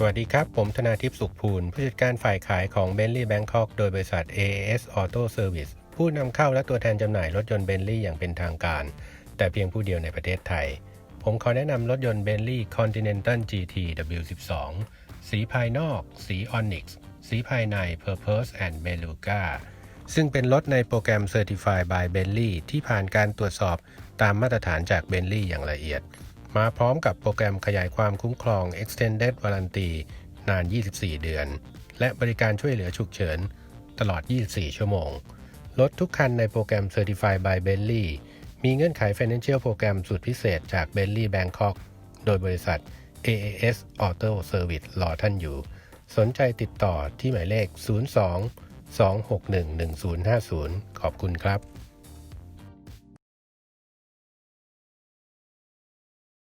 สวัสดีครับ ผมธนาทิพย์สุขภูล ผู้จัดการฝ่ายขายของ Bentley Bangkok โดยบริษัท AAS Auto Service ผู้นำเข้าและตัวแทนจำหน่ายรถยนต์ Bentley อย่างเป็นทางการ แต่เพียงผู้เดียวในประเทศไทย ผมขอแนะนำรถยนต์ Bentley Continental GT W12 สีภายนอก สี Onyx สีภายใน Purpose and Beluga ซึ่งเป็นรถในโปรแกรม Certified by Bentley ที่ผ่านการตรวจสอบตามมาตรฐานจาก Bentley อย่างละเอียด มาพร้อมกับโปรแกรมขยายความคุ้มครอง Extended Warranty นาน 24 เดือน และบริการช่วยเหลือฉุกเฉิน ตลอด 24 ชั่วโมง รถทุกคันในโปรแกรม Certified by Bentley มีเงื่อนไข Financial โปรแกรมสุดพิเศษจาก Bentley Bangkok โดยบริษัท AAS Auto Service รอท่านอยู่ สนใจติดต่อที่หมายเลข 02 261 1050 ขอบคุณครับ